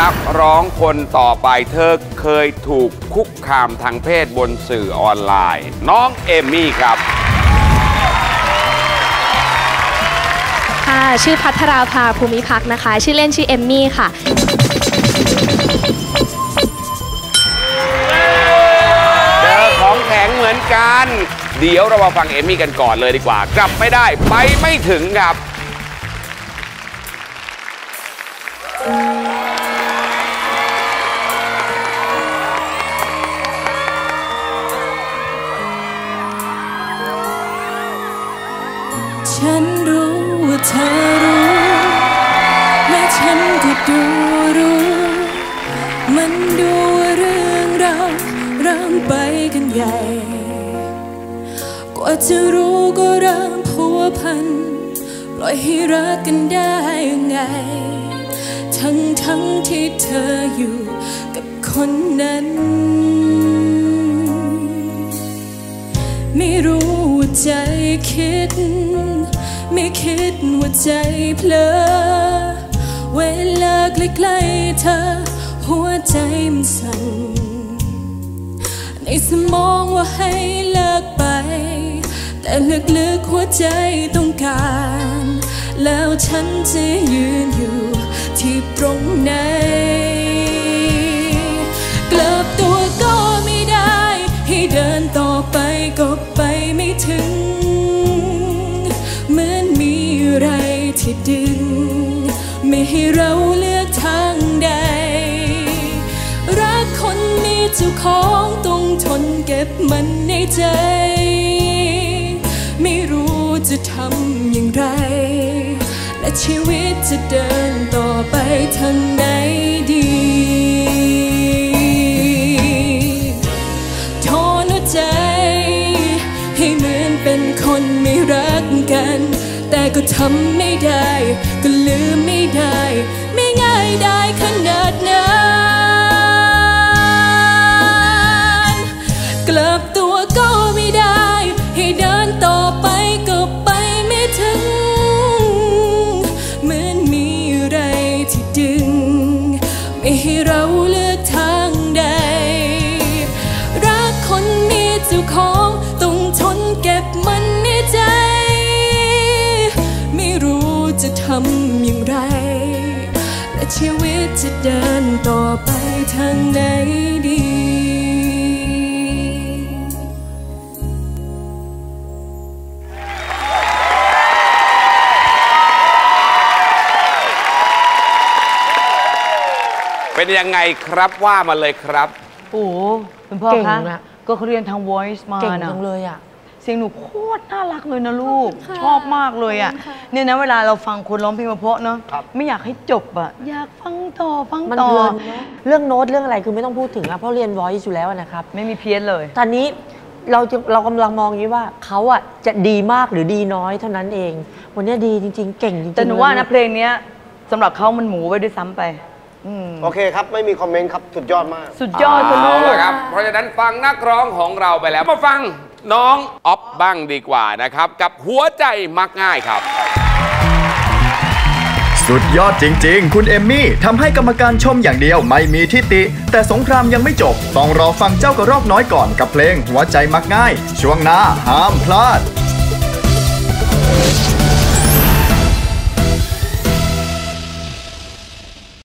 นักร้องคนต่อไปเธอเคยถูกคุกคามทางเพศบนสื่อออนไลน์ น้องเอมมี่ครับ ค่ะชื่อพัทราภาภูมิพักนะคะ ชื่อเล่นชื่อเอมมี่ค่ะ เจอของแข็งเหมือนกัน เดี๋ยวเรามาฟังเอมมี่กันก่อนเลยดีกว่า กลับไม่ได้ไปไม่ถึงครับ รู้ว่าเธอรู้ และฉันก็ดูรู้ มันดูว่าเรื่องเราวเริ่มไปกันใหญ่ กว่าจะรู้ก็เริ่มพัวพัน ปล่อยให้รักกันได้ยังไง ทั้งทั้งที่เธออยู่กับคนนั้น ไม่รู้ใจคิด ไม่คิดว่าใจเพลอ เวลาใกล้ๆเธอ หัวใจมันสั่น ในสมองว่าให้เลิกไป แต่ลึกๆหัวใจต้องการ แล้วฉันจะยืนอยู่ที่ตรงไหน ดึง ไม่ให้เราเลือกทางใด รักคนมีเจ้าของต้องทนเก็บมันในใจ ไม่รู้จะทำอย่างไร และชีวิตจะเดินต่อไปทางไหนดี ทำไม่ได้ ก็ลืมไม่ได้ ไม่ง่ายได้ขนาดนั้นกลับตัวก็ไม่ได้ ให้เดินต่อไปก็ไปไม่ถึง เหมือนมีอะไรที่ดึง ไม่ให้เราเลือกทางใด รักคนมีเจ้าของต้องทนเก็บมัน ชีวิตจะเดินต่อไปทางไหนดีเป็นยังไงครับว่ามาเลยครับ โอ้โหคุณพ่อเก่งคะอะก็เขาเรียนทาง voice มาเก่งนะจังเลยอะ เสียงหนูโคตรน่ารักเลยนะลูก ชอบมากเลยอะเนี่ยนะเวลาเราฟังคนร้องเพลงเพราะๆเนาะไม่อยากให้จบอะอยากฟังต่อฟังมันต่อเพลินเนอะเรื่องโน้ตเรื่องอะไรคือไม่ต้องพูดถึงแล้วเพราะเรียน voice อยู่แล้วนะครับ ไม่มีเพี้ยนเลย ตอนนี้เราจะเรากำลังมองอย่างนี้ว่าเขาอะจะดีมากหรือดีน้อยเท่านั้นเอง วันนี้ดีจริง ๆ เก่งจริงๆแต่หนูว่านะเลยเพลงเนี้ยสำหรับเขามันหมูไว้ด้วยซ้ำไปอืมโอเคครับ ไม่มีคอมเมนต์ครับ สุดยอดมาก สุดยอดคุณเอาลูกละครับ เพราะฉะนั้นฟังนักร้องของเราไปแล้วมาฟัง น้องอ๊อฟบ้างดีกว่านะครับ กับหัวใจมักง่ายครับ สุดยอดจริง ๆ คุณเอมมี่ทำให้กรรมการชมอย่างเดียวไม่มีทิฏฐิแต่สงครามยังไม่จบ ต้องรอฟังเจ้ากระรอกน้อยก่อนกับเพลงหัวใจมักง่าย ช่วงหน้าห้ามพลาด